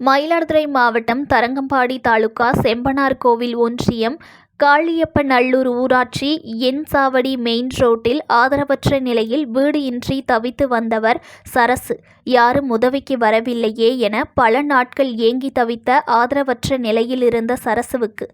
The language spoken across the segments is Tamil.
மயிலாடுதுறை மாவட்டம் தரங்கம்பாடி தாலுகா செம்பனார் கோவில் ஒன்றியம் காளியப்பநல்லூர் ஊராட்சி என் சாவடி மெயின் ரோட்டில் ஆதரவற்ற நிலையில் வீடு இன்றி தவித்து வந்தவர் சரசு. யாரும் உதவிக்கு வரவில்லையே என பல நாட்கள் ஏங்கி தவித்த ஆதரவற்ற நிலையில் இருந்த சரசுவுக்கு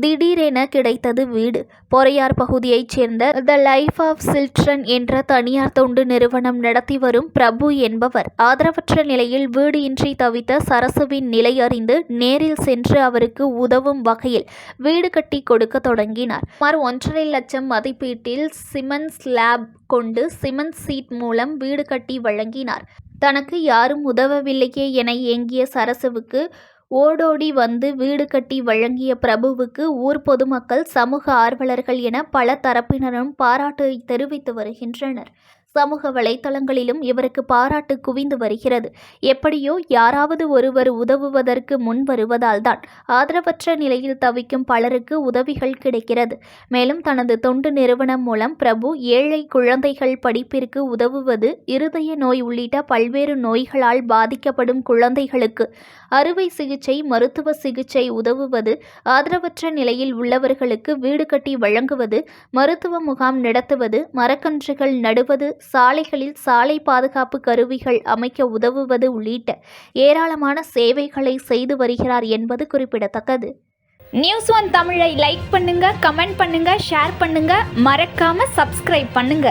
திடீரென கிடைத்தது வீடு. பொறையார் பகுதியைச் சேர்ந்த த லைஃப் ஆஃப் சில்ட்ரன் என்ற தனியார் தொண்டு நிறுவனம் நடத்தி வரும் பிரபு என்பவர் ஆதரவற்ற நிலையில் வீடு இன்றி தவித்த சரசுவின் நிலை அறிந்து நேரில் சென்று அவருக்கு உதவும் வகையில் வீடு கட்டி கொடுக்க தொடங்கினார். சுமார் ஒன்றரை லட்சம் மதிப்பீட்டில் சிமெண்ட் ஸ்லாப் கொண்டு சிமெண்ட் சீட் மூலம் வீடு கட்டி வழங்கினார். தனக்கு யாரும் உதவவில்லையே என ஏங்கிய சரசுவுக்கு ஓடோடி வந்து வீடு கட்டி வழங்கிய பிரபுவுக்கு ஊர் பொதுமக்கள் சமூக ஆர்வலர்கள் என பல தரப்பினரும் பாராட்டு தெரிவித்து வருகின்றனர். சமூக வலைதளங்களிலும் இவருக்கு பாராட்டு குவிந்து வருகிறது. எப்படியோ யாராவது ஒருவர் உதவுவதற்கு முன் வருவதால் தான் ஆதரவற்ற நிலையில் தவிக்கும் பலருக்கு உதவிகள் கிடைக்கிறது. மேலும் தனது தொண்டு நிறுவனம் மூலம் பிரபு ஏழை குழந்தைகள் படிப்பிற்கு உதவுவது இருதய நோய் உள்ளிட்ட பல்வேறு நோய்களால் பாதிக்கப்படும் குழந்தைகளுக்கு அறுவை சிகிச்சை மருத்துவ சிகிச்சை உதவுவது ஆதரவற்ற நிலையில் உள்ளவர்களுக்கு வீடு கட்டி வழங்குவது மருத்துவ முகாம் நடத்துவது மரக்கன்றுகள் நடுவது சாலைகளில் சாலை பாதுகாப்பு கருவிகள் அமைக்க உதவுவது உள்ளிட்ட ஏராளமான சேவைகளை செய்து வருகிறார் என்பது குறிப்பிடத்தக்கது. நியூஸ் ஒன் தமிழை லைக் பண்ணுங்க கமெண்ட் பண்ணுங்க ஷேர் பண்ணுங்க. மறக்காம சப்ஸ்கிரைப் பண்ணுங்க.